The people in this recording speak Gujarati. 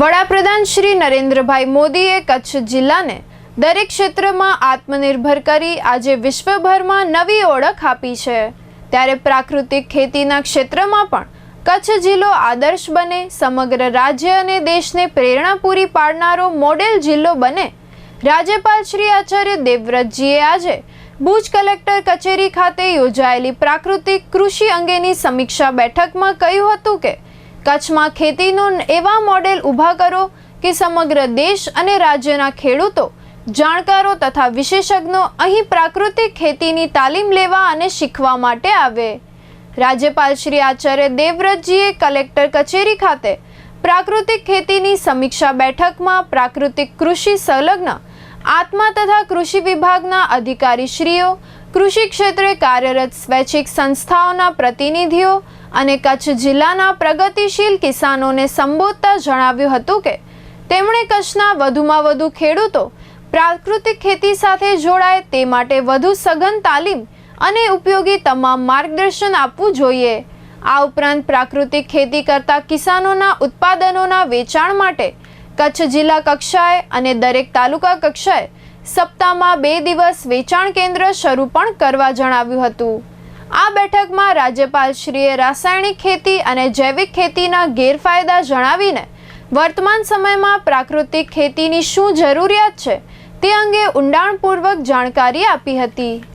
વડાપ્રધાન શ્રી નરેન્દ્રભાઈ મોદીએ કચ્છ જિલ્લાને દરેક ક્ષેત્રમાં આત્મનિર્ભર કરી આજે વિશ્વભરમાં નવી ઓળખ આપી છે. ત્યારે પ્રાકૃતિક ખેતીના ક્ષેત્રમાં પણ કચ્છ જિલ્લો આદર્શ બને, સમગ્ર રાજ્ય અને દેશને પ્રેરણા પૂરી પાડનારો મોડેલ જિલ્લો બને. રાજ્યપાલ શ્રી આચાર્ય દેવવ્રતજીએ આજે ભુજ કલેક્ટર કચેરી ખાતે યોજાયેલી પ્રાકૃતિક કૃષિ અંગેની સમીક્ષા બેઠકમાં કહ્યું હતું કે કચ્છમાં ખેતીનું એવા મોડેલ ઊભા કરો કે સમગ્ર દેશ અને રાજ્યના ખેડૂતો, જાણકારો તથા વિશેષજ્ઞો અહીં પ્રાકૃતિક ખેતીની તાલીમ લેવા અને શીખવા માટે આવે. રાજ્યપાલ શ્રી આચાર્ય દેવવ્રતજીએ કલેક્ટર કચેરી ખાતે પ્રાકૃતિક ખેતીની સમીક્ષા બેઠકમાં પ્રાકૃતિક કૃષિ સંલગ્ન આત્મા તથા કૃષિ વિભાગના અધિકારીશ્રીઓ, કૃષિ ક્ષેત્રે કાર્યરત સ્વૈચ્છિક સંસ્થાઓના પ્રતિનિધિઓ અને કચ્છ જિલ્લાના પ્રગતિશીલ કિસાનોને સંબોધતા જણાવ્યું હતું કે, તેમણે કચ્છના વધુમાં વધુ ખેડૂતો પ્રાકૃતિક ખેતી સાથે જોડાય તે માટે વધુ સઘન તાલીમ અને ઉપયોગી તમામ માર્ગદર્શન આપવું જોઈએ. આ ઉપરાંત પ્રાકૃતિક ખેતી કરતા કિસાનોના ઉત્પાદનોના વેચાણ માટે કચ્છ જિલ્લા કક્ષાએ અને દરેક તાલુકા કક્ષાએ સપ્તાહમાં બે દિવસ વેચાણ કેન્દ્ર શરૂ પણ કરવા જણાવ્યું હતું. આ બેઠકમાં રાજ્યપાલશ્રીએ રાસાયણિક ખેતી અને જૈવિક ખેતીના ગેરફાયદા જણાવીને વર્તમાન સમયમાં પ્રાકૃતિક ખેતીની શું જરૂરિયાત છે તે અંગે ઊંડાણપૂર્વક જાણકારી આપી હતી.